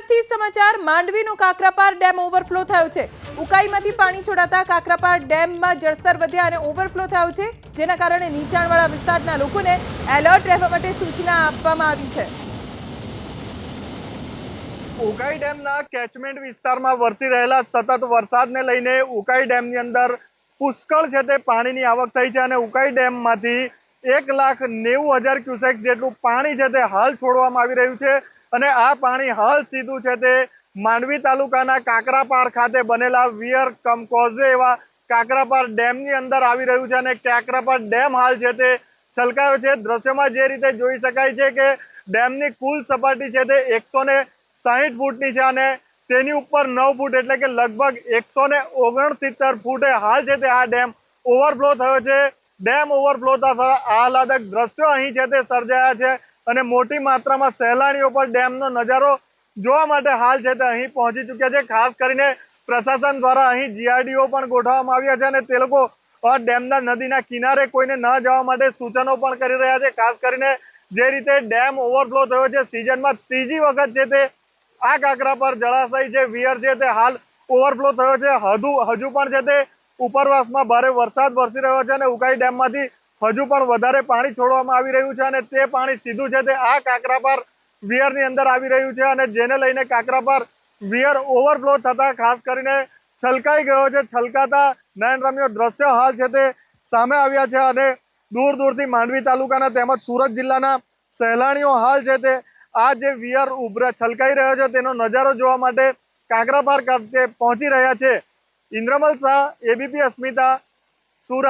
સુરતથી સમાચાર, માંડવીનો Kakrapar dam overflow થયો છે. ઉકાઈમાંથી પાણી છોડાતા કાકરાપાર ડેમમાં જળસ્તર વધ્યા અને ઓવરફ્લો થયો છે, જેના કારણે નીચાણવાળા વિસ્તારના લોકોને એલર્ટ રહેવા માટે સૂચના આપવામાં આવી છે. ઉકાઈ ડેમના કેચમેન્ટ વિસ્તારમાં વરસી રહેલા સતત વરસાદને લઈને ઉકાઈ ડેમની અંદર પુષ્કળ છે તે પાણીની આવક થઈ છે અને ઉકાઈ ડેમમાંથી એક લાખ નેવું હજાર ક્યુસેક્સ જેટલું પાણી છે તે હાલ છોડવામાં આવી રહ્યું છે. અને આ પાણી હાલ સીધું છે તે માંડવી તાલુકાના કાકરાપાર ખાતે બનેલા વિયર કમ કોઝવે એવા કાકરાપાર ડેમની અંદર આવી રહ્યું છે અને કાકરાપાર ડેમ હાલ છે તે છલકાયો છે. દ્રશ્યમાં જે રીતે જોઈ શકાય છે કે ડેમની કુલ સપાટી છે તે એકસો ને સાહીઠ ફૂટની છે અને તેની ઉપર નવ ફૂટ એટલે કે લગભગ એકસો ને ઓગણસિત્તેર ફૂટે હાલ છે તે આ ડેમ ઓવરફ્લો થયો છે. ડેમ ઓવરફ્લો થતા આહલાદક દ્રશ્યો અહીં છે તે સર્જાયા છે. અને મોટી માત્રામાં સહેલાણીઓ પર ડેમનો નજારો જોવા માટે હાલ છે તે અહીં પહોંચી ચૂક્યા છે. ખાસ કરીને પ્રશાસન દ્વારા અહીં જીઆરડીઓ પણ ગોઠવવામાં આવ્યા છે અને તે લોકો ડેમના નદીના કિનારે કોઈને ન જવા માટે સૂચનો પણ કરી રહ્યા છે. ખાસ કરીને જે રીતે ડેમ ઓવરફ્લો થયો છે સિઝનમાં ત્રીજી વખત છે તે આ કાંકરા પર જળાશય છે. વિયર છે તે હાલ ઓવરફ્લો થયો છે. હજુ હજુ પણ છે તે ઉપરવાસમાં ભારે વરસાદ વરસી રહ્યો છે અને ઉકાઈ ડેમમાંથી હજુ પણ વધારે પાણી છોડવામાં આવી રહ્યું છે અને તે પાણી સીધું છે તે આ કાંકરા પર વિયરની અંદર આવી રહ્યું છે અને જેને લઈને કાંકરા પર વિયર ઓવરફ્લો થતા ખાસ કરીને છલકાઈ ગયો છે, છલકાતા નયનરમ્ય દ્રશ્ય હાલ છે તે સામે આવ્યા છે અને દૂર દૂરથી માંડવી તાલુકાના તેમજ સુરત જિલ્લાના સહેલાણીઓ હાલ છે તે આ જે વિયર ઉભરા છલકાઈ રહ્યો છે તેનો નજારો જોવા માટે કાંકરાપાર ખાતે પહોંચી રહ્યા છે. ઇન્દ્રમલ શાહ એબીપી અસ્મિતા સુરત.